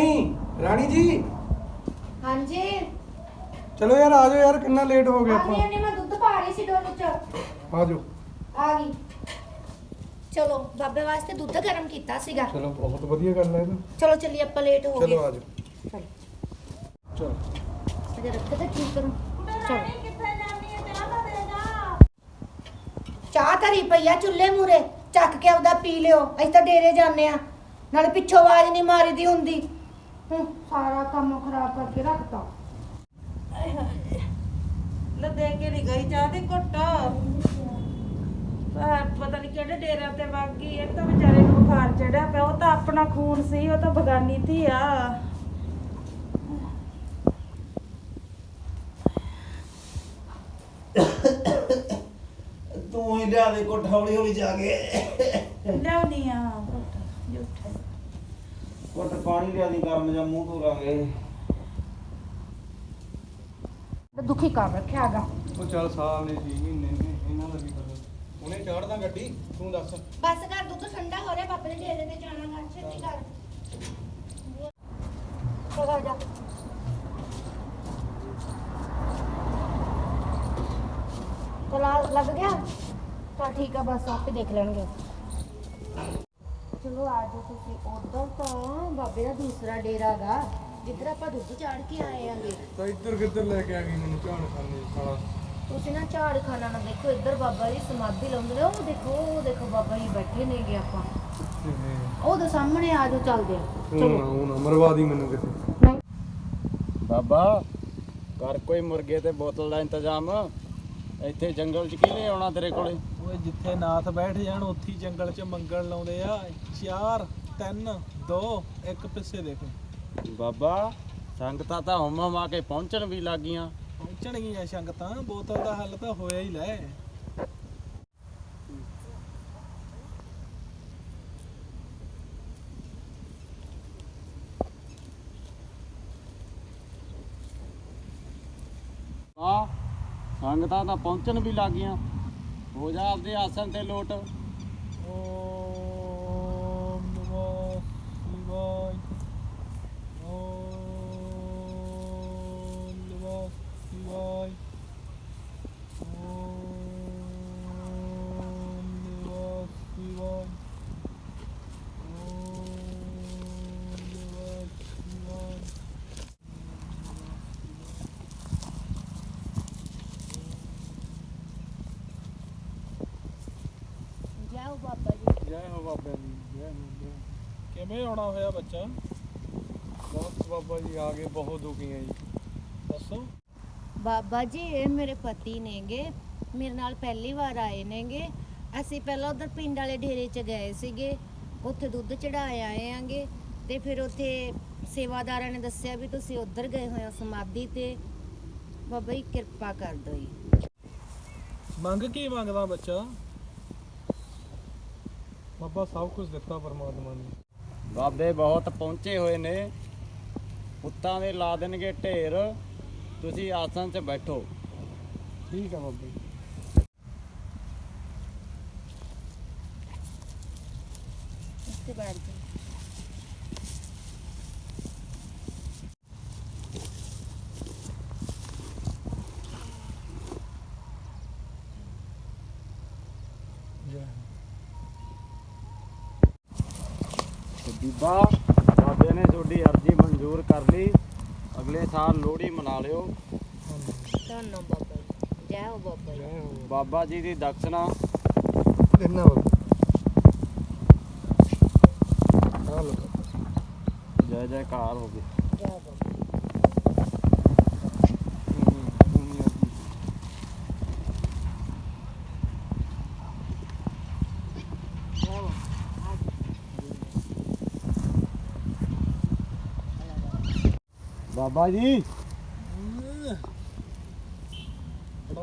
ਰਾਣੀ ਰਾਣੀ ਜੀ। ਹਾਂਜੀ। ਚਲੋ ਯਾਰ ਆ ਜਾਓ ਯਾਰ ਕਿੰਨਾ ਲੇਟ ਹੋ ਗਏ ਆਨੀ ਆਪਾਂ। ਆਨੀ ਮੈਂ ਦੁੱਧ ਪਾ ਰਹੀ ਸੀ ਡੋਲੂ ਚ ਆ ਜਾਓ। ਆ ਗਈ। ਚਲੋ ਬਾਬੇ ਵਾਸਤੇ ਦੁੱਧ ਗਰਮ ਕੀਤਾ ਸੀਗਾ। ਚਲੋ ਬਹੁਤ ਵਧੀਆ ਗੱਲ ਹੈ ਇਹ ਚਲੋ ਚੱਲੀ ਆਪਾਂ ਲੇਟ ਹੋ ਗਏ। ਚਲੋ ਆ ਜਾਓ। ਚਲੋ। ਚਲੋ। ਅਜੇ ਰੱਖ ਤੇ ਠੀਕ ਕਰੂੰ। ਚਲੋ। ਕਿੱਥੇ ਜਾਣੀ ਹੈ? ਚਾਹ ਤਾਂ ਦੇ ਜਾ। ਚਾਹ ਧਰੀ ਪਈ ਆ ਚੁੱਲ੍ਹੇ ਮੂਰੇ ਚੱਕ ਕੇ ਉਹਦਾ ਪੀ ਲਿਓ। ਅਸੀਂ ਤਾਂ ਡੇਰੇ ਜਾਂਦੇ ਆ ਨਾਲੇ ਪਿੱਛੋਂ ਆਵਾਜ਼ ਨਹੀਂ ਮਾਰੀਦੀ ਹੁੰਦੀ। ਹੂੰ ਸਾਰਾ ਕੰਮ ਖਰਾਬ ਕਰਕੇ ਰੱਖਤਾ। ਲੈ ਦੇ ਕੇ ਨਹੀਂ ਗਈ ਚਾਹ ਦੀ ਘੁੱਟ। ਪਰ ਪਤਾ ਨਹੀਂ ਕਿਹੜੇ ਡੇਰਿਆਂ ਤੇ ਵਗ ਗਈ ਇਹ ਤਾਂ ਵਿਚਾਰੇ ਨੂੰ ਬੁਖਾਰ ਚੜਿਆ ਪਿਆ ਉਹ ਤਾਂ ਆਪਣਾ ਖੂਨ ਸੀ ਉਹ ਤਾਂ ਬਗਾਨੀ ਧੀ ਆ। ਤੂੰ ਹੀ ਲਿਆ ਦੇ ਕੋਠ ਹੌਲੀ ਹੌਲੀ ਜਾ ਕੇ। ਲਿਆਉਣੀ ਆ। ਪਾਣੀ ਲਿਆ ਦੀ ਗਰਮ ਜਾਂ ਮੂੰਹ ਧੋਵਾਂਗੇ ਦੁਖੀ ਕਰ ਰੱਖਿਆ ਹੈਗਾ। ਉਹ ਚੱਲ ਸਾਲ ਨੇ 6 ਮਹੀਨੇ ਨੇ ਇਹਨਾਂ ਦਾ ਵੀ ਪਤਾ। ਹੁਣੇ ਚਾੜਦਾ ਗੱਡੀ ਤੂੰ ਦੱਸ। ਬਸ ਕਰ ਦੁੱਧ ਠੰਡਾ ਹੋ ਰਿਹਾ ਬਾਬੇ ਦੇ ਡੇਰੇ ਤੇ ਜਾਣਾ ਕਰ ਛੇਤੀ ਕਰ ਚਲ ਆ ਜਾ। ਚਲਾ ਲੱਗ ਗਿਆ? ਤਾਂ ਠੀਕ ਆ ਬਸ ਆਪੇ ਦੇਖ ਲੈਣਗੇ। ਚਲੋ ਆ ਜਾਓ ਤੁਸੀਂ। ਉਧਰ ਤਾਂ ਬਾਬੇ ਦਾ ਦੂਸਰਾ ਡੇਰਾ ਗਾ ਜਿੱਧਰ ਆਪਾਂ ਦੁੱਧ ਚਾੜ ਕੇ ਆਏ ਆਂਗੇ। ਤਾਂ ਇੱਧਰ ਕਿੱਧਰ ਲੈ ਕੇ ਆ ਗਈ ਮੈਨੂੰ ਝਾੜ ਖਾਣੇ ਸਾਲਾ? ਤੁਸੀਂ ਨਾ ਝਾੜ ਖਾਣਾ ਨਾ ਦੇਖੋ ਇੱਧਰ ਬਾਬਾ ਜੀ ਸਮਾਧੀ ਲਾਉਂਦੇ ਨੇ ਉਹ ਦੇਖੋ ਉਹ ਦੇਖੋ ਬਾਬਾ ਜੀ ਬੈਠੇ ਨੇਗੇ ਆਪਾਂ। ਉਹਦੇ ਸਾਹਮਣੇ ਆ ਜਾਓ ਚੱਲਦੇ ਆ। ਹੁਣ ਨਾ ਹੁਣ ਨਾ ਮਰਵਾ ਦੀ ਮੈਨੂੰ ਕਿਤੇ। ਬਾਬਾ ਕਰ ਕੋਈ ਮੁਰਗੇ ਤੇ ਬੋਤਲ ਦਾ ਇੰਤਜ਼ਾਮ? ਇੱਥੇ ਜੰਗਲ 'ਚ ਕਿਹਨੇ ਆਉਣਾ ਤੇਰੇ ਕੋਲੇ? ਓਏ ਜਿੱਥੇ ਨਾਥ ਬੈਠ ਜਾਣ ਉੱਥੀ ਜੰਗਲ 'ਚ ਮੰਗਣ ਲਾਉਂਦੇ ਆ। 4 3 2 ਇੱਕ ਪਿੱਛੇ ਦੇਖੋ। ਬਾਬਾ ਸੰਗਤਾਂ ਤਾਂ ਹਮ ਆ ਕੇ ਪਹੁੰਚਣ ਵੀ ਲੱਗੀਆਂ। ਪਹੁੰਚਣਗੀਆਂ ਸੰਗਤਾਂ ਬੋਤਲ ਦਾ ਹੱਲ ਤਾਂ ਹੋਇਆ ਹੀ ਲੈ। ਆ ਸੰਗਤਾਂ ਤਾਂ ਪਹੁੰਚਣ ਵੀ ਲੱਗੀਆਂ। ਹੋ ਜਾ ਆਪਦੇ ਆਸਣ ਤੇ ਲੋਟ। ਓਮ ਜੀ ਜੈ ਹੋ ਬਾਬਾ ਜੀ ਜੈ ਹੋ ਜੈ ਹੋ। ਕਿਵੇਂ ਆਉਣਾ ਹੋਇਆ ਬੱਚਾ? ਬਹੁਤ ਬਾਬਾ ਜੀ ਆ ਗਏ ਬਹੁਤ ਦੁਖੀ ਆ ਜੀ। ਦੱਸੋ। ਬਾਬਾ ਜੀ ਇਹ ਮੇਰੇ ਪਤੀ ਨੇਗੇ। ਮੇਰੇ ਨਾਲ ਪਹਿਲੀ ਵਾਰ ਆਏ ਨੇਗੇ। ਅਸੀਂ ਪਹਿਲਾਂ ਉਧਰ ਪਿੰਡ ਵਾਲੇ ਢੇਰੇ 'ਚ ਗਏ ਸੀਗੇ। ਉੱਥੇ ਦੁੱਧ ਚੜਾਏ ਆਏ ਆਂਗੇ। ਤੇ ਫਿਰ ਉੱਥੇ ਸੇਵਾਦਾਰਾਂ ਨੇ ਦੱਸਿਆ ਵੀ ਤੁਸੀਂ ਉਧਰ ਗਏ ਹੋਏ ਹੋ ਸਮਾਧੀ ਤੇ। ਬਾਬਾ ਜੀ ਕਿਰਪਾ ਕਰ ਦਿਓ ਜੀ। ਮੰਗ ਕੀ ਮੰਗਦਾ ਬੱਚਾ? ਬਾਬਾ ਸਭ ਕੁਝ ਦਿੱਤਾ ਪਰਮਾਤਮਾ ਨੇ। ਬਾਬੇ ਬਹੁਤ ਪਹੁੰਚੇ ਹੋਏ ਨੇ। ਪੁੱਤਾਂ ਦੇ ਲਾ ਦੇਣਗੇ ਢੇਰ। ਤੁਸੀਂ ਆਸਣ 'ਚ ਬੈਠੋ। ਠੀਕ ਆ ਬਾਬਾ। ਇੱਥੇ ਬੈਠ ਜੈ ਹੋ। ਤੇ ਬੀਬਾ ਬਾਬੇ ਨੇ ਤੁਹਾਡੀ ਅਰਜ਼ੀ ਮਨਜ਼ੂਰ ਕਰ ਲਈ ਅਗਲੇ ਸਾਲ ਲੋਹੜੀ ਮਨਾ ਲਿਓ ਧੰਨਵਾਦ ਬਾਬਾ ਜੀ ਜੈ ਹੋ ਬਾਬਾ ਜੀ ਜੈ ਹੋ ਬਾਬਾ ਜੀ ਦੀ ਦਕਸ਼ਨਾ ਇੰਨਾ ਬਾਬਾ ਆ ਲੋ ਜੈ ਜੈਕਾਰ ਹੋਵੇ ਜੈ ਬਾਬਾ ਜੈ।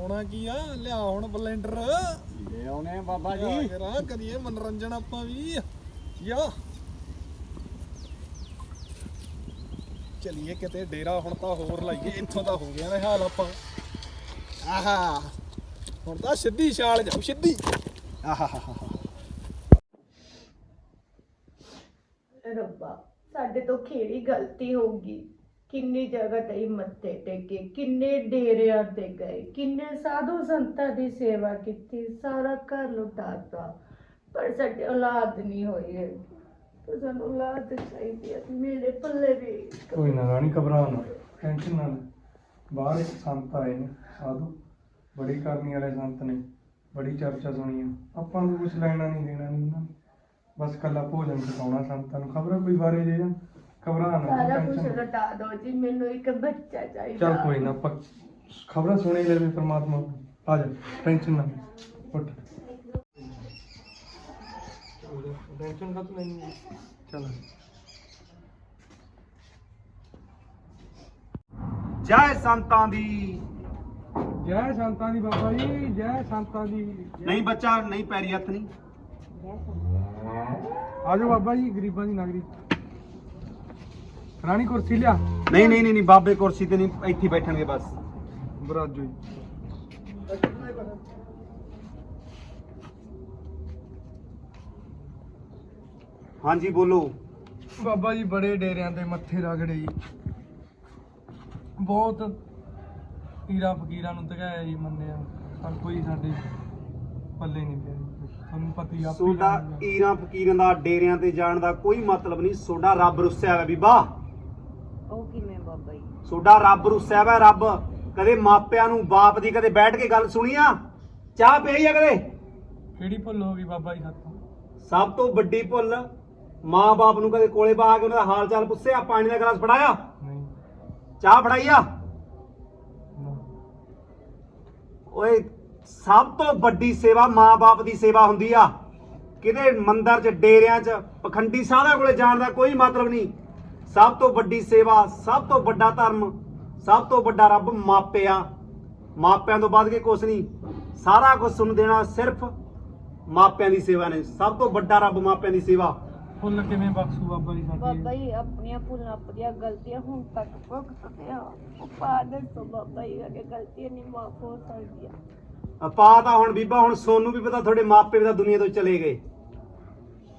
ਹੋ ਬਾਬਾ ਜੀ ਪੜਾਉਣਾ ਕੀ ਆ? ਲਿਆ ਹੁਣ ਬਲੈਂਡਰ ਲੈ ਬਾਬਾ ਜੀ। ਕਰਾ ਕਰੀਏ ਮਨੋਰੰਜਨ ਆਪਾਂ ਵੀ। ਯਾ। ਚਲਿਏ ਕਿਤੇ ਡੇਰਾ ਹੁਣ ਤਾਂ ਹੋਰ ਲਾਈਏ। ਇੱਥੋਂ ਤਾਂ ਹੋ ਗਿਆ ਨੇ ਹਾਲ ਆਪਾਂ। ਆਹਾ। ਹੁਣ ਤਾਂ ਸਿੱਧੀ ਛਾਲ ਜਾਊ ਸਿੱਧੀ। ਆਹਾ। ਰੱਬਾ ਸਾਡੇ ਤੋਂ ਕਿਹੜੀ ਗਲਤੀ ਹੋਊਗੀ ਕਿੰਨੀ ਜਗ੍ਹਾ ਤੇ ਹੀ ਮੱਥੇ ਟੇਕੇ, ਕਿੰਨੇ ਡੇਰਿਆਂ ਤੇ ਗਏ, ਕਿੰਨੇ ਸਾਧੂ ਸੰਤਾਂ ਦੀ ਸੇਵਾ ਕੀਤੀ, ਸਾਰਾ ਘਰ ਲੁਟਾਤਾ। ਪਰ ਸਾਡੇ ਔਲਾਦ ਨਹੀਂ ਹੋਈ ਹੈ ਪਰ ਸਾਨੂੰ ਔਲਾਦ ਚਾਹੀਦੀ ਹੈ, ਮੇਰੇ ਪੱਲੇ ਵੀ ਕੋਈ ਨਾ ਰਾਣੀ ਘਬਰਾ ਨਾ ਟੈਨਸ਼ਨ ਨਾ ਲੈ। ਬਾਹਰ ਇੱਕ ਸੰਤ ਆਏ ਨੇ, ਸਾਧੂ। ਬੜੀ ਕਰਨੀ ਵਾਲੇ ਸੰਤ ਨੇ, ਬੜੀ ਚਰਚਾ ਸੁਣੀ ਆ। ਆਪਾਂ ਨੂੰ ਕੁਝ ਲੈਣਾ ਨਹੀਂ ਦੇਣਾ, ਨਹੀਂ ਉਹਨਾਂ ਨੇ। ਬਸ ਕੱਲਾ ਭੋਜਨ ਛਕਾਉਣਾ ਸੰਤਾਂ ਨੂੰ। ਖਬਰ ਕੋਈ ਬਾਰੇ ਦੇ ਜਾਂ ਘਬਰਾ ਨਾ ਸਾਰਾ ਕੁਝ ਲੁਟਾ ਦਿਓ ਜੀ ਮੈਨੂੰ ਇੱਕ ਬੱਚਾ ਚਾਹੀਦਾ। ਚੱਲ ਕੋਈ ਨਾ ਖਬਰਾਂ ਸੁਣੇ ਲੈਵੇ ਪ੍ਰਮਾਤਮਾ। ਆ ਜਾ ਟੈਨਸ਼ਨ ਨਾ ਲੈ। ਉੱਠ। ਟੈਨਸ਼ਨ ਖਤ ਨਹੀਂ ਚੱਲ। ਜੈ ਸੰਤਾਂ ਦੀ। ਜੈ ਸੰਤਾਂ ਦੀ ਬਾਬਾ ਜੀ ਜੈ ਸੰਤਾਂ ਦੀ। ਨਹੀਂ ਬੱਚਾ ਨਹੀਂ ਪੈਰੀ ਹੱਥ ਨਹੀਂ। ਆਜੋ ਬਾਬਾ ਜੀ ਗਰੀਬਾਂ ਦੀ ਨਗਰੀ ਰਾਣੀ ਕੁਰਸੀ ਲਿਆ। ਨਹੀਂ ਨਹੀਂ ਨਹੀਂ ਨਹੀਂ ਬਾਬੇ ਕੁਰਸੀ ਤੇ ਨਹੀਂ ਇੱਥੇ ਹੀ ਬੈਠਣਗੇ ਬਸ। ਬਰਾਜੋ ਜੀ। ਹਾਂਜੀ ਬੋਲੋ। ਬਾਬਾ ਜੀ ਬੜੇ ਡੇਰਿਆਂ ਤੇ ਮੱਥੇ ਰਗੜੇ ਜੀ। ਬਹੁਤ ਪੀਰਾ ਫਕੀਰਾਂ ਨੂੰ ਤਗਾਇਆ ਜੀ ਮੰਨਿਆ। ਪਰ ਕੋਈ ਸਾਡੇ ਪੱਲੇ ਨਹੀਂ ਪਿਆ ਜੀ। ਤੁਹਾਨੂੰ ਪਤਾ ਹੀ ਸੋਡਾ ਜਾਣਦੇ ਈਰਾਂ ਫਕੀਰਾਂ ਦਾ ਡੇਰਿਆਂ ਤੇ ਜਾਣ ਦਾ ਕੋਈ ਮਤਲਬ ਨਹੀਂ। ਸੋਡਾ ਰੱਬ ਰੁੱਸਿਆ ਹੋਇਆ ਬੀਬਾ। ਉਹ ਕਿਵੇਂ ਬਾਬਾ ਜੀ? ਸੋਡਾ ਰੱਬ ਰੁੱਸਿਆ ਹੋਇਆ ਰੱਬ। ਕਦੇ ਮਾਪਿਆਂ ਨੂੰ ਬਾਪ ਦੀ ਕਦੇ ਬੈਠ ਕੇ ਗੱਲ ਸੁਣੀ ਆ? ਚਾਹ ਪਈ ਆ ਕਦੇ? ਕਿਹੜੀ ਭੁੱਲ ਹੋ ਗਈ ਬਾਬਾ ਜੀ ਸਾਥੋਂ ਸਭ ਤੋਂ ਵੱਡੀ ਭੁੱਲ ਮਾਂ-ਬਾਪ ਨੂੰ ਕਦੇ ਕੋਲੇ ਬਾ ਕੇ ਉਹਨਾਂ ਦਾ ਹਾਲ ਚਾਲ ਪੁੱਛਿਆ ਪਾਣੀ ਦਾ ਗਲਾਸ ਫੜਾਇਆ? ਨਹੀਂ। ਚਾਹ ਫੜਾਈ ਆ? ਓਏ ਸਭ ਤੋਂ ਵੱਡੀ ਸੇਵਾ ਮਾਂ-ਬਾਪ ਦੀ ਸੇਵਾ ਹੁੰਦੀ ਆ। ਕਿਤੇ ਮੰਦਰ 'ਚ ਡੇਰਿਆਂ 'ਚ ਪਖੰਡੀ ਸਾਧਾਂ ਕੋਲੇ ਜਾਣ ਦਾ ਕੋਈ ਮਤਲਬ ਨਹੀਂ। ਸਭ ਤੋਂ ਵੱਡੀ ਸੇਵਾ ਸਭ ਤੋਂ ਵੱਡਾ ਧਰਮ ਸਭ ਤੋਂ ਵੱਡਾ ਰੱਬ ਮਾਪਿਆਂ। ਮਾਪਿਆਂ ਤੋਂ ਵੱਧ ਕੇ ਕੁਛ ਨਹੀਂ ਸਾਰਾ ਕੁਝ ਸੁਣ ਦੇਣਾ ਸਿਰਫ ਮਾਪਿਆਂ ਦੀ ਸੇਵਾ ਨੇ। ਸਭ ਤੋਂ ਵੱਡਾ ਰੱਬ ਮਾਪਿਆਂ ਦੀ ਸੇਵਾ। ਭੁੱਲ ਕਿਵੇਂ ਬਖਸ਼ੂ ਬਾਬਾ ਜੀ ਸਾਡੀ? ਬਾਬਾ ਜੀ ਆਪਣੀਆਂ ਭੁੱਲਾਂ ਆਪਣੀਆਂ ਗਲਤੀਆਂ ਹੁਣ ਤੱਕ ਭੁਗਤਦੇ ਆ ਉਹ ਪਾ ਦੇ ਸੋ ਬਾਬਾ ਜੀ ਅਗੇ ਗਲਤੀਆਂ ਨਹੀਂ ਮਾਫ ਹੋ ਸਕਦੀਆਂ। ਆਪਾ ਤਾਂ ਹੁਣ ਬੀਬਾ ਹੁਣ ਸੋਨੂੰ ਵੀ ਪਤਾ ਤੁਹਾਡੇ ਮਾਪੇ ਵੀ ਤਾਂ ਦੁਨੀਆ ਤੋਂ ਚਲੇ ਗਏ।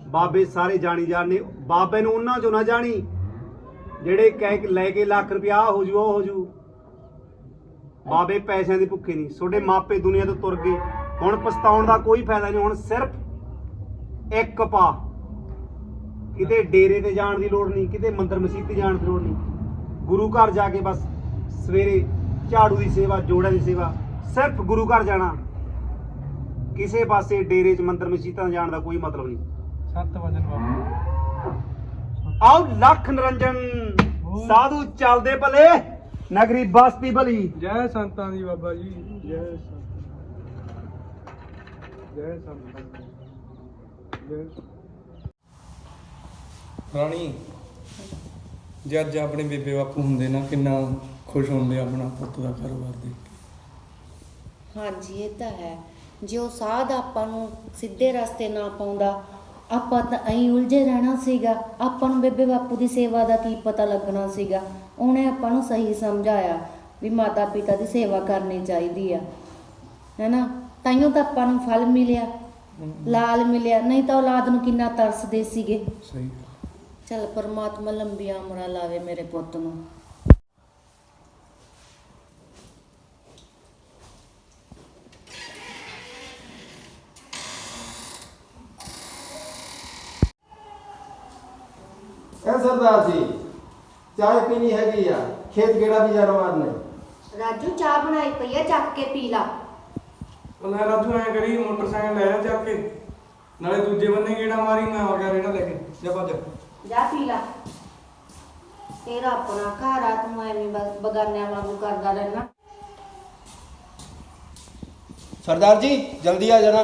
ਬਾਬੇ ਸਾਰੇ ਜਾਣੀ ਜਾਣਨੇ ਬਾਬੇ ਨੂੰ ਉਹਨਾਂ ਚੋਂ ਨਾ ਜਾਣੀ। ਜਿਹੜੇ ਕਹਿ ਕੇ ਲੈ ਕੇ ਲੱਖ ਰੁਪਿਆ ਹੋ ਜੂ, ਉਹ ਹੋ ਜੂ। ਬਾਬੇ ਪੈਸਿਆਂ ਦੀ ਭੁੱਖੇ ਨਹੀਂ। ਤੁਹਾਡੇ ਮਾਪੇ ਦੁਨੀਆ ਤੋਂ ਤੁਰ ਗਏ। ਹੁਣ ਪਛਤਾਉਣ ਦਾ ਕੋਈ ਫਾਇਦਾ ਨਹੀਂ। ਹੁਣ ਸਿਰਫ ਇੱਕ ਪਾ। ਕਿਤੇ ਡੇਰੇ ਤੇ ਜਾਣ ਦੀ ਲੋੜ ਨਹੀਂ, ਕਿਤੇ ਮੰਦਰ ਮਸਜਿਦ ਤੇ ਜਾਣ ਦੀ ਲੋੜ ਨਹੀਂ। ਗੁਰੂ ਘਰ ਜਾ ਕੇ ਬਸ ਸਵੇਰੇ ਝਾੜੂ ਦੀ ਸੇਵਾ, ਜੋੜਾਂ ਦੀ ਸੇਵਾ। ਸਿਰਫ ਗੁਰੂ ਘਰ ਜਾਣਾ। ਕਿਸੇ ਪਾਸੇ ਡੇਰੇ 'ਚ ਮੰਦਰ ਮਸਜਿਦਾਂ ਜਾਣ ਦਾ ਕੋਈ ਮਤਲਬ ਨਹੀਂ। ਸੱਤ ਵਜਨ ਬਾਬਾ। ਆਓ ਲੱਖ ਨਿਰੰਜਨ। ਸਾਧੂ ਚੱਲਦੇ ਭਲੇ। ਨਗਰੀ ਬਸਤੀ ਭਲੀ। ਜੈ ਸੰਤਾਂ ਦੀ ਬਾਬਾ ਜੀ ਜੈ ਸੰਤਾਂ। ਜੈ ਸੰਤਾਂ। ਦੀ। ਜੈ ਰਾਣੀ ਜੇ ਅੱਜ ਆਪਣੇ ਬੇਬੇ ਬਾਪੂ ਹੁੰਦੇ ਨਾ ਕਿੰਨਾ ਖੁਸ਼ ਹੁੰਦੇ ਆਪਣਾ ਪੁੱਤ ਦਾ ਕਾਰੋਬਾਰ ਦੇਖ ਕੇ। ਹਾਂਜੀ ਇਹ ਤਾਂ ਹੈ। ਜੇ ਉਹ ਸਾਧ ਆਪਾਂ ਨੂੰ ਸਿੱਧੇ ਰਸਤੇ ਨਾ ਪਾਉਂਦਾ ਆਪਾਂ ਤਾਂ ਐਂ ਉਲਝੇ ਰਹਿਣਾ ਸੀਗਾ। ਆਪਾਂ ਨੂੰ ਬੇਬੇ ਬਾਪੂ ਦੀ ਸੇਵਾ ਦਾ ਕੀ ਪਤਾ ਲੱਗਣਾ ਸੀਗਾ। ਉਹਨੇ ਆਪਾਂ ਨੂੰ ਸਹੀ ਸਮਝਾਇਆ ਵੀ ਮਾਤਾ ਪਿਤਾ ਦੀ ਸੇਵਾ ਕਰਨੀ ਚਾਹੀਦੀ ਆ। ਹੈਨਾ? ਤਾਈਓ ਤਾਂ ਆਪਾਂ ਨੂੰ ਫਲ ਮਿਲਿਆ ਲਾਲ ਮਿਲਿਆ। ਨਹੀਂ ਤਾਂ ਔਲਾਦ ਨੂੰ ਕਿੰਨਾ ਤਰਸਦੇ ਸੀਗੇ। ਸਹੀ ਚਲ ਪਰਮਾਤਮਾ ਲੰਬੀਆਂ ਉਮਰਾਂ ਲਾਵੇ ਮੇਰੇ ਪੁੱਤ ਨੂੰ। ਹੈ ਸਰਦਾਰ ਜੀ ਚਾਹ ਪੀਣੀ ਹੈਗੀ ਆ ਖੇਤ ਗੇੜਾ ਵੀ ਜਾਣਾ ਮਾਰਨੇ ਰਾਜੂ ਚਾਹ ਬਣਾਈ ਪਈ ਆ ਚੱਕ ਕੇ ਪੀ ਲਾ। ਲੈ ਰਾਜੂ ਐ ਕਰੀ ਮੋਟਰਸਾਈਕਲ ਲੈ ਆ ਚੱਕ ਕੇ। ਨਾਲੇ ਦੂਜੇ ਬੰਨੇ ਗੇੜਾ ਮਾਰੀ ਮੈਂ ਆ ਗਿਆ ਰੇੜਾ ਲੈ ਕੇ ਜਾ ਭੱਜ। ਜਾ ਪੀ ਲਾ। ਤੇਰਾ ਆਪਣਾ ਘਰ ਆ ਤੂੰ ਐਵੇਂ ਬਸ ਬਗਾਨਿਆਂ ਵਾਂਗੂ ਕਰਦਾ ਰਹਿਣਾ। ਸਰਦਾਰ ਜੀ ਜਲਦੀ ਆ ਜਾਣਾ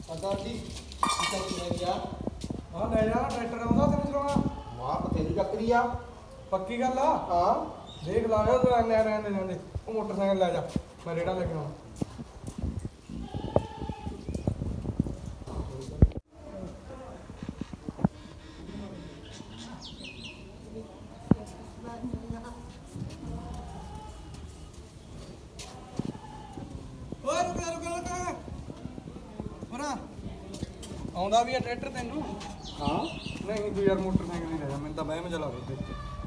ਸਰਦਾਰ ਜੀ ਕਿੱਥੇ ਚਲੇ ਗਿਆ ਹਾਂ ਲੈ ਜਾ ਟਰੈਕਟਰ ਆਉਂਦਾ ਤੈਨੂੰ ਚਲਾਉਣਾ ਵਾਹ ਬਥੇਰੀ ਚੱਕਰੀ ਆ ਪੱਕੀ ਗੱਲ ਆ ਹਾਂ ਦੇਖ ਲਾਇਆ ਤੂੰ ਐਨੇ ਰਹਿੰਦੇ ਜਾਂਦੇ ਉਹ ਮੋਟਰਸਾਈਕਲ ਲੈ ਜਾ ਮੈਂ ਰੇੜਾ ਲੈ ਕੇ ਆਉਣਾ ਆਉਂਦਾ ਵੀ ਆ ਟਰੈਕਟਰ ਤੈਨੂੰ? ਹਾਂ। ਨਹੀਂ ਤੂੰ ਯਾਰ ਮੋਟਰਸਾਈਕਲ ਹੀ ਲੈ ਜਾ ਮੈਨੂੰ ਤਾਂ ਵਹਿਮ ਚਲਾ ਦੇ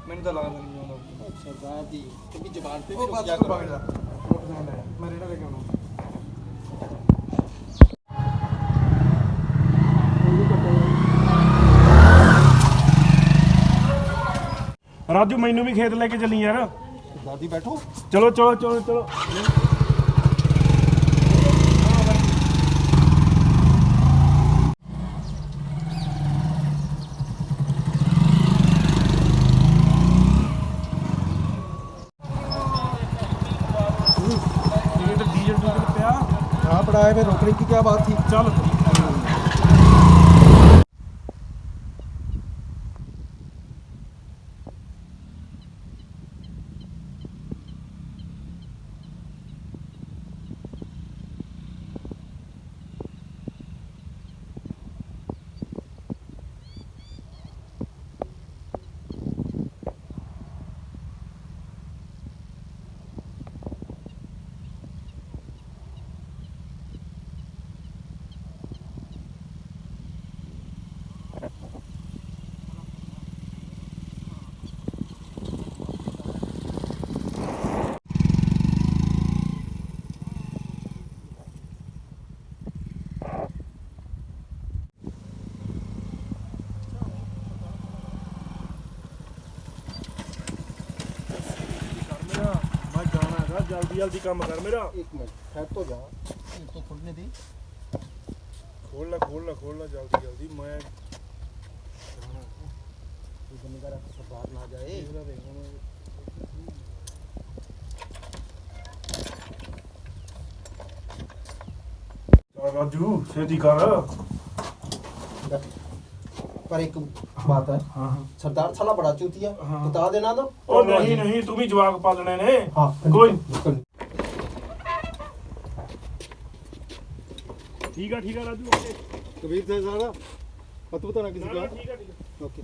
ਮੈਨੂੰ ਤਾਂ ਲੱਗਦਾ ਨਹੀਂ ਆਉਂਦਾ। ਅੱਛਾ ਬਾਦੀ ਤੇ ਵੀ ਜ਼ਬਾਨ ਤੇ ਵੀ ਉਹ ਰੁਕ ਬਸ ਜਾ ਲੈ ਮੈਂ ਰੇੜਾ ਲੈ ਕੇ ਆਉਣਾ। ਰਾਜੂ ਮੈਨੂੰ ਵੀ ਖੇਤ ਲੈ ਕੇ ਚੱਲੀ ਯਾਰ। ਦਾਦੀ ਬੈਠੋ। ਚਲੋ ਚਲੋ ਚਲੋ ਚਲੋ। कहाँ पड़ा है फिर रोकने की क्या बात थी ਚੱਲ ਜਲਦੀ ਜਲਦੀ ਕੰਮ ਕਰ ਮੇਰਾ एक मिनट ठहर तो जा ये तो खुलने दी ਖੋਲ ਲੈ ਖੋਲ ਲੈ ਖੋਲ ਲੈ ਜਲਦੀ ਜਲਦੀ ਮੈਂ इधर निगाह रख सरदार ना जाए ਇਹਦਾ ਦੇਖ ਹੁਣ ਚੱਲ ਰਾਜੂ ਛੇਤੀ ਕਰ पर एक बात है ਹਾਂ ਹਾਂ सरदार साला बड़ा चूतिया हाँ। बता देना तो ਉਹ ਨਹੀਂ ਨਹੀਂ ਤੂੰ ਵੀ ਜਵਾਕ ਪਾਲਣੇ ਨੇ हाँ कोई- कोई ਠੀਕ ਆ ਠੀਕ ਆ ਰਾਜੂ ਓਕੇ कबीर थे सारा मत बताना किसी ਨਾ, ਨਾ, का ਠੀਕ ਆ ਠੀਕ ਆ ओके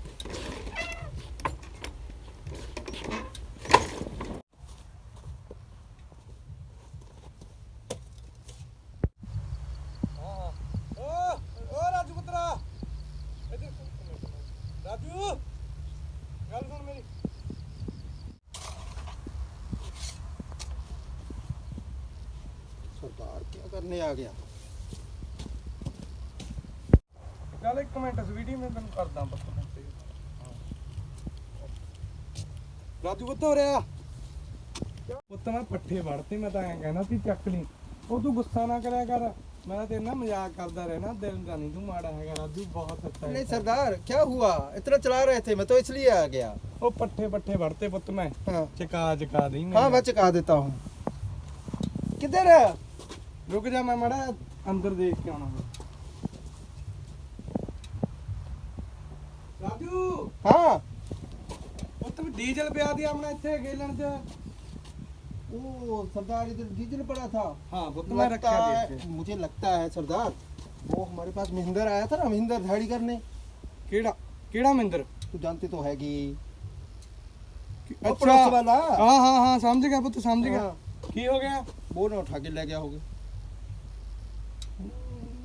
ਰਾਜੂ ਪੁੱਤ ਹੋ ਰਿਹਾ ਪੁੱਤ ਮੈਂ ਪੱਠੇ ਵੜਤੇ ਮੈਂ ਤਾਂ ਐਂ ਕਹਿਣਾ ਸੀ ਚੱਕ ਲਈ ਉਹ ਤੂੰ ਗੁੱਸਾ ਨਾ ਕਰਿਆ ਕਰ ਮੈਂ ਤਾਂ ਤੇਰੇ ਨਾਲ ਮਜ਼ਾਕ ਕਰਦਾ ਰਹਿਣਾ ਦਿਲ ਦਾ ਨਹੀਂ ਤੂੰ ਮਾੜਾ ਹੈਗਾ ਰਾਜੂ ਬਹੁਤ ਅੱਛਾ नहीं ਹੈ सरदार क्या हुआ इतना चला रहे थे मैं तो इसलिए आ गया ਉਹ ਪੱਠੇ ਪੱਠੇ ਵੜਤੇ ਪੁੱਤ ਮੈਂ हाँ ਚਕਾ ਚਕਾ ਦੇਈ हाँ मैं चुका देता हूँ किधर है ਰੁਕ ਜਾ ਮੈਂ ਮੜਾ ਅੰਦਰ ਦੇਖ ਕੇ ਆਉਣਾ ਡੀਜ਼ਲ ਪਿਆ ਦੀ ਆਪਣਾ ਇੱਥੇ ਗੇਲਣ ਚ ओ सरदार इधर डीजल पड़ा था ਹਾਂ ਪੁੱਤ ਮੈਂ लगता ਰੱਖਿਆ है ਦੇਖ ਕੇ मुझे लगता है सरदार वो हमारे पास महिंदर आया था ना महिंदर झाड़ी करने ਕਿਹੜਾ ਕਿਹੜਾ ਮਹਿੰਦਰ तू जानते तो हैगी अच्छा। वो पुलिस वाला ਹਾਂ ਹਾਂ ਹਾਂ ਸਮਝ ਗਿਆ ਪੁੱਤ ਸਮਝ ਗਿਆ हाँ, ਕੀ ਹੋ ਗਿਆ वो ना उठा के ले गया होगा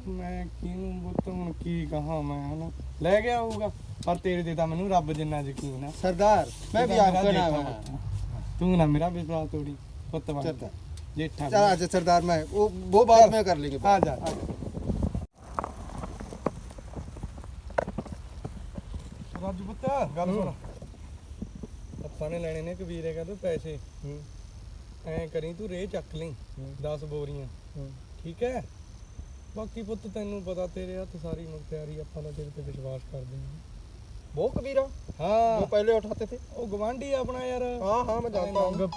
ਮੈਂ ਕਿਹਨੂੰ ਪੁੱਤ ਹੁਣ ਕੀ ਕਹਾਂ ਮੈਂ ਹਨਾ ਲੈ ਗਿਆ ਹੋਊਗਾ ਪਰ ਤੇਰੇ ਤੇ ਤਾਂ ਮੈਨੂੰ ਰੱਬ ਜਿੰਨਾ ਯਕੀਨ ਆ सरदार मैं भी ਤੂੰ ਤਾਂ आपका ਮੇਰਾ नाम ਜੇਠਾ है ਪੁੱਤ। ਤੂੰ ਨਾ ਮੇਰਾ ਵਿਸ਼ਵਾਸ ਤੋੜੀ ਪੁੱਤ ਬਣ चलता ਜੇਠਾ चल अच्छा सरदार मैं वो वो बात में कर लेंगे ਆ ਜਾ ਰਾਜੂ ਪੁੱਤ ਗੱਲ ਸੁਣ ਆਪਾਂ ਨੇ ਲੈਣੇ ਨੇ ਕਬੀਰੇ ਕਾ ਤੂੰ ਪੈਸੇ ਐਂ ਕਰੀ ਤੂੰ ਰੇ ਚੱਕ ਲਈ 10 ਬੋਰੀਆਂ ਠੀਕ ਹੈ ਬਾਕੀ ਪੁੱਤ ਤੈਨੂੰ ਪਤਾ ਤੇਰੇ ਹੱਥ ਸਾਰੀ ਮੁਖਤਿਆਰੀ ਆਪਾਂ ਤਾਂ ਤੇਰੇ ਤੇ ਵਿਸ਼ਵਾਸ ਕਰਦੇ ਹਾਂ वो कबीरा हाँ वो पहले उठाते थे वो गवांडी अपना यार हाँ हाँ मैं जानता हूँ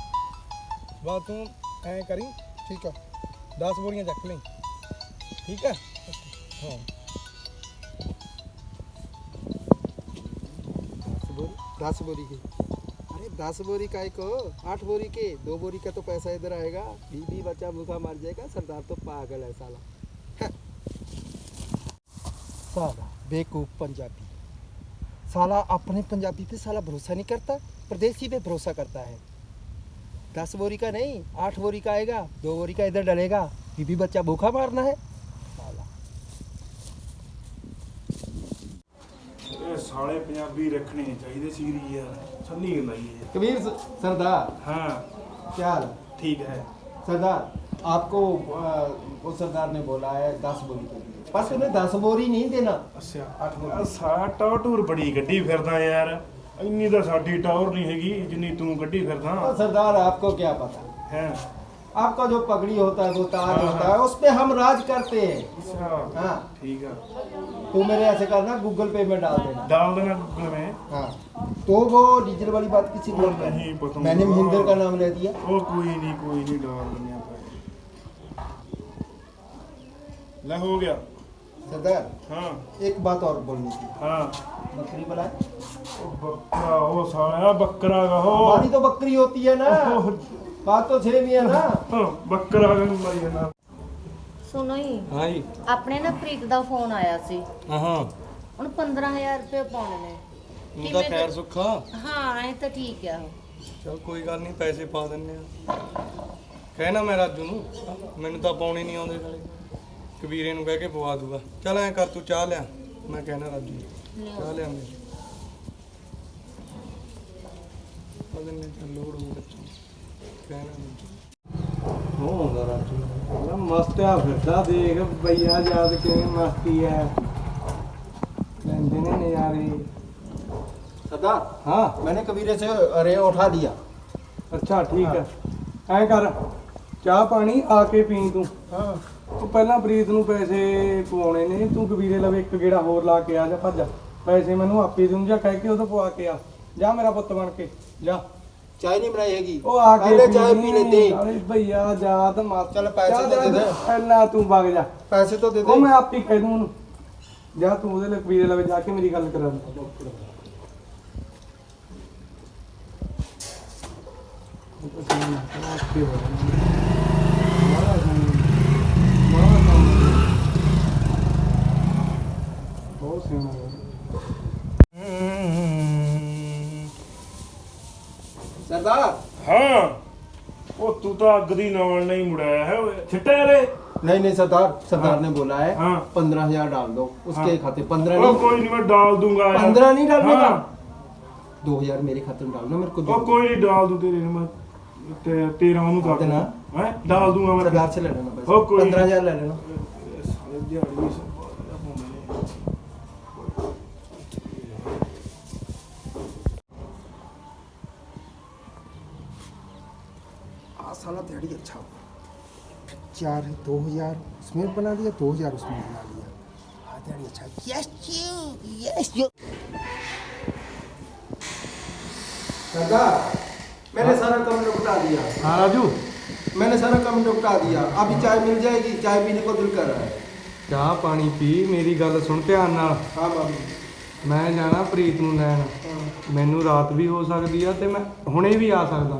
बात तू ऐ करी ठीक है दस बोरियाँ चख लें ठीक है हाँ दस बोरी की अरे दस बोरी का एक आठ बोरी के दो बोरी का तो पैसा इधर आएगा बीबी बच्चा भूखा मर जाएगा सरदार तो पागल है साला साला बेकूफ पंजाबी साला अपने पंजाबी पे साला भरोसा नहीं करता प्रदेशी पे भरोसा करता है दस बोरी का नहीं आठ बोरी का आएगा दो बोरी का इधर डलेगा बीबी बच्चा भूखा मारना है साला ਸਾਲੇ ਪੰਜਾਬੀ ਰੱਖਣੇ ਚਾਹੀਦੇ ਸੀਰੀ ਯਾਰ ਸੰਨੀ ਲਾਈਏ कबीर स- सरदार ਹਾਂ क्या हाल ਠੀਕ ਹੈ सरदार आपको अ, वो सरदार ने बोला है दस बोरी के लिए बस उन्हें दस बोरी नहीं देना ਅੱਛਾ ਅੱਠ ਬੋਰੀ। ਆ ਸਾ ਟੌਰ ਟੂਰ ਬੜੀ ਗੱਡੀ ਫਿਰਦਾ ਯਾਰ ਇੰਨੀ ਤਾਂ ਸਾਡੀ ਟੌਰ ਨਹੀਂ ਹੈਗੀ ਜਿੰਨੀ ਤੂੰ ਗੱਡੀ ਫਿਰਦਾ और सरदार आपको क्या पता ਹੈ आपका जो पगड़ी होता है वो ताज हाँ, होता हाँ। है उस पे हम राज करते हैं ਅੱਛਾ हाँ ਠੀਕ ਆ तो मेरे ऐसे करना गूगल पे में डाल देना डाल देना गूगल में हाँ तो वो डीजल वाली बात किसी को नहीं नहीं पता मैंने मुझे। महिंदर का नाम ले दिया ਉਹ ਕੋਈ ਨਹੀਂ ਕੋਈ ਨਹੀਂ ਡਾਲ ਦਿੰਦੇ ਆਪਾਂ ਲੈ ਹੋ ਗਿਆ सरदार ਹਾਂ एक बात और बोलनी थी ਹਾਂ बकरी बुला ਉਹ ਬੱਕਰਾ ਉਹ ਸਾਲਿਆ ਬੱਕਰਾ ਗਾ ਉਹ हमारी तो बकरी होती है ना बात तो सेम ही है ना ਹਾਂ, ਬੱਕਰਾ ਗਾ ਮਰੀ ਜਾਣਾ ਸੁਣੋ ਜੀ ਹਾਂ ਜੀ ਆਪਣੇ ਨਾ ਪ੍ਰੀਤ ਦਾ ਫੋਨ ਆਇਆ ਸੀ ਹਾਂ ਹਾਂ ਹੁਣ 15000 ਰੁਪਏ ਪਾਉਣੇ ਨੇ ਉਹ ਤਾਂ ਕਿਵੇਂ ਖੈਰ ਕਰ- ਸੁੱਖਾ ਹਾਂ ਇਹ ਤਾਂ ਠੀਕ ਆ ਚਲ ਕੋਈ ਗੱਲ ਨਹੀਂ ਪੈਸੇ ਪਾ ਦਿੰਨੇ ਆ ਕਹਿਣਾ ਮੈਂ ਰਾਜੂ ਨੂੰ ਮੈਨੂੰ ਤਾਂ ਪਾਉਣੇ ਨਹੀਂ ਆਉਂਦੇ ਨਾਲੇ ਕਬੀਰੇ ਨੂੰ ਕਹਿ ਕੇ ਪਵਾ ਦੂਗਾ ਚਲ ਐ ਕਰ ਤੂੰ ਚਾਹ ਲਿਆ ਮੈਂ ਕਹਿਣਾ ਰਾਜੂ ਨੂੰ ਚਾਹ ਲਿਆ ਮੈਂ ਉਹਦੇ ਨੇ ਤਾਂ ਲੋੜ ਹੋ ਬੱਚਾ ਕਹਿਣਾ ਨਹੀਂ ਉਹ ਹੁੰਦਾ ਰਾਜੂ ਮਸਤਿਆ ਫਿਰਦਾ ਦੇਖ ਬਈਆ ਯਾਦ ਕਿਵੇਂ ਮਸਤੀ ਐ ਲੈਂਦੇ ਨੇ ਨਜ਼ਾਰੇ सरदार ਹਾਂ मैंने कबीरे से अरे उठा लिया ਅੱਛਾ ਠੀਕ ਹੈ ਐਂ ਕਰ ਚਾਹ ਪਾਣੀ ਆ ਕੇ ਪੀ ਤੂੰ। ਹਾਂ। ਉਹ ਪਹਿਲਾਂ ਪ੍ਰੀਤ ਨੂੰ ਪੈਸੇ ਪਵਾਉਣੇ ਨੇ ਤੂੰ ਕਬੀਰੇ ਲਵੇ ਇੱਕ ਗੇੜਾ ਹੋਰ ਲਾ ਕੇ ਆ ਜਾ ਭੱਜ ਪੈਸੇ ਮੈਨੂੰ ਆਪੇ ਦੂੰ ਜਾਂ ਕਹਿ ਕੇ ਉਹਦੇ ਪਵਾ ਕੇ ਆ। ਜਾ ਮੇਰਾ ਪੁੱਤ ਬਣ ਕੇ ਜਾ। ਚਾਹ ਨਹੀਂ ਬਣਾਈ ਹੈਗੀ। ਉਹ ਆ ਕੇ ਪਹਿਲੇ ਚਾਹ ਪੀ ਲੈਂਦੇ। ਅਰੇ ਭਈਆ ਜਾ ਤਾਂ ਮਾ ਚੱਲ ਪੈਸੇ ਦੇ ਦੇ। ਪਹਿਲਾਂ ਤੂੰ ਵਗ ਜਾ। ਪੈਸੇ ਤਾਂ ਦੇ ਦੇ। ਉਹ ਮੈਂ ਆਪ ਹੀ ਕਹਿ ਦੂੰ ਉਹਨੂੰ। ਜਾ ਤੂੰ ਉਹਦੇ ਲਕਬੀਰੇ ਲਵੇ ਜਾ ਕੇ ਮੇਰੀ ਗੱਲ ਕਰਾ ਦੇ। ਤੂੰ ਤਾਂ ਅੱਗ ਦੀ ਨਾਲ ਨਹੀਂ ਮੁੜਾਇਆ ਹੈ ਓਏ ਛਿੱਟੇ ਰੇ नहीं नहीं सरदार सरदार ने बोला है हाँ। पंद्रह हजार डाल दो उसके हाँ। खाते पंद्रह ਉਹ नहीं ਕੋਈ ਨਹੀਂ ਮੈਂ ਡਾਲ ਦੂੰਗਾ ਯਾਰ। पंद्रह नहीं डालने का ਹਾਂ। दो हजार मेरे खाते में डालना मेरे को ਉਹ दो ਕੋਈ ਨਹੀਂ ਡਾਲ ਦੂੰ ਤੇਰੇ ਨੂੰ ਮੈਂ ਤੇ ਤੇਰਾ ਉਹਨੂੰ ਕਰ ਦੇਣਾ। ਹੈ ਡਾਲ ਦੂੰਗਾ ਮੈਂ सरदार से ले लेना हो, पैसे कोई नहीं। पंद्रह हजार ले लेना ਸਾਲੇ ਦਿਹਾੜੀ साला दिहाड़ी अच्छा हुआ चार दो हजार उसमें बना दिया दो हजार उसमें बना लिया हाँ दिहाड़ी अच्छा यस यस यू सरदार मैंने सारा काम निपटा दिया ਹਾਂ ਰਾਜੂ मैंने सारा काम निपटा दिया अभी चाय मिल जाएगी चाय पीने को दिल कर रहा है ਚਾਹ ਪਾਣੀ ਪੀ ਮੇਰੀ ਗੱਲ ਸੁਣ ਧਿਆਨ ਨਾਲ हाँ बाबू ਮੈਂ ਜਾਣਾ ਪ੍ਰੀਤ ਨੂੰ ਲੈਣ ਮੈਨੂੰ ਰਾਤ ਵੀ ਹੋ ਸਕਦੀ ਆ ਤੇ ਮੈਂ ਹੁਣੇ ਵੀ ਆ ਸਕਦਾ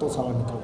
ਤੋਂ ਸਾਰਾ ਨਿਕਲ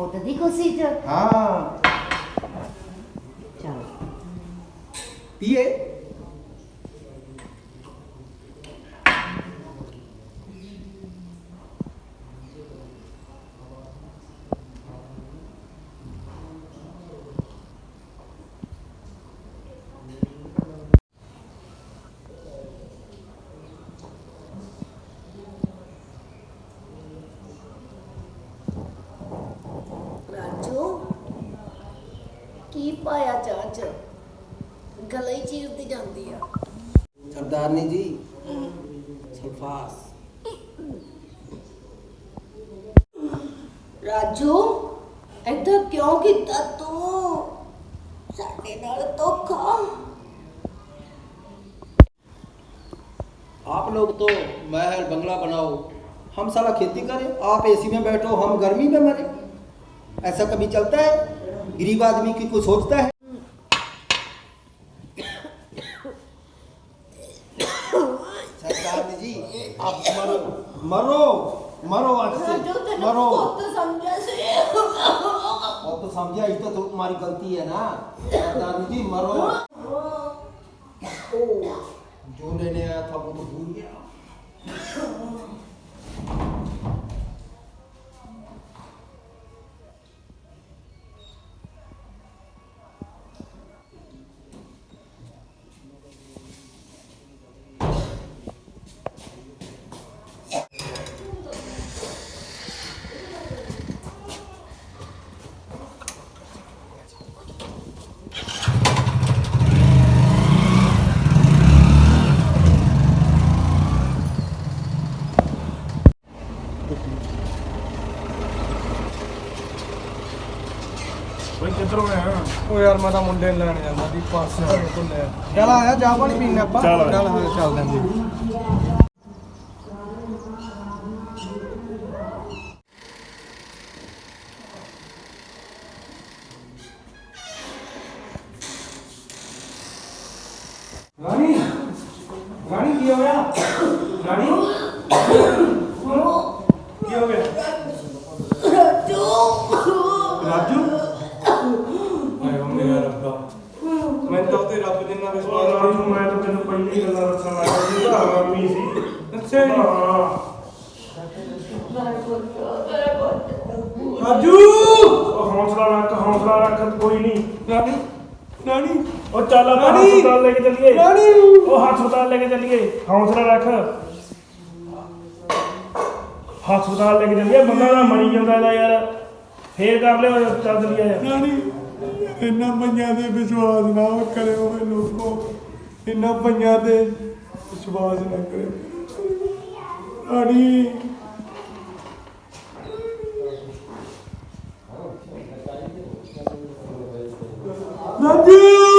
ਪੁੱਤ ਦੀ ਖੁਸ਼ੀ ਚ। हाँ ਚ ਗਲੇ ਹੀ ਚੀਰਦੀ ਜਾਂਦੀ ਆ सरदारनी जी सल्फास ਰਾਜੂ ਏਦਾਂ ਕਿਉਂ ਕੀਤਾ ਤੂੰ ਸਾਡੇ ਨਾਲ ਧੋਖਾ आप लोग तो महल बंगला बनाओ हम साला खेती करें आप एसी में बैठो हम गर्मी में मरे ऐसा कभी चलता है गरीब आदमी की कोई सोचता है? सरकार जी आप मरो मरो मरो मरो। वो तो समझा इस तो तुम्हारी गलती है ना। सरकार जी मरो। जो लेने आया था वो तो भूल गया। ਉਹ ਯਾਰ ਮੈਂ ਤਾਂ ਮੁੰਡੇ ਨੂੰ ਲੈਣ ਜਾਂਦਾ ਸੀ ਪਾਸੇ ਘਰੇ ਭੁੱਲਿਆ ਚੱਲ ਆਇਆ ਚਾਹ ਪਾਣੀ ਪੀਣੇ ਆਪਾਂ। ਚੱਲ। ਚੱਲ ਹਾਂ ਚੱਲਦੇ ਆਂ ਰਾਣੀ ਰਾਣੀ ਕੀ ਹੋ ਗਿਆ ਰਾਣੀ ਕੀ ਹੋ ਗਿਆ ਰਾਜੂ ਰਾਜੂ ਆਏ ਮੇਰਾ ਰੱਬਾ ਮੈਂ ਤਾਂ ਉਹਦੇ ਰੱਬ ਜਿੰਨਾ ਵਿਸ਼ਵਾਸ ਰਾਜੂ ਮੈਂ ਤਾਂ ਤੈਨੂੰ ਪਹਿਲੀ ਗੱਲਾਂ ਦੱਸਣ ਲੱਗਾ ਸੀ ਤਾਂ ਗਰਮੀ ਸੀ। ਅੱਛਾ ਜੀ। ਹਾਂ ਰਾਜੂ! ਉਹ ਹੌਸਲਾ ਰੱਖ ਹੌਸਲਾ ਰੱਖ ਕੋਈ ਨਹੀਂ। ਰਾਣੀ ਰਾਣੀ। ਉਹ ਚੱਲ ਆਪਾਂ ਰਾਣੀ! ਹਸਪਤਾਲ ਲੈ ਕੇ ਚੱਲੀਏ। ਰਾਣੀ! ਉਹ ਹਸਪਤਾਲ ਲੈ ਕੇ ਚੱਲੀਏ। ਹੌਸਲਾ ਰੱਖ। ਹਸਪਤਾਲ ਲੈ ਕੇ ਚੱਲੀਏ। ਬੰਦਾ ਤਾਂ ਮਰੀ ਜਾਂਦਾ ਇਹਦਾ ਯਾਰ। ਫੇਰ ਕਰ ਲਿਓ ਚੱਲ ਚੱਲੀਏ। ਯਾਰ ਰਾਣੀ ਇੰਨਾ ਪੰਜਾਂ ਦੇ ਵਿਸ਼ਵਾਸ ਨਾ ਕਰਿਓ ਲੋਕੋ ਇੰਨਾ ਪੰਜਾਂ ਤੇ ਵਿਸ਼ਵਾਸ ਨਾ ਕਰੇ। ਰਾਣੀ। ਰਾਜੀ।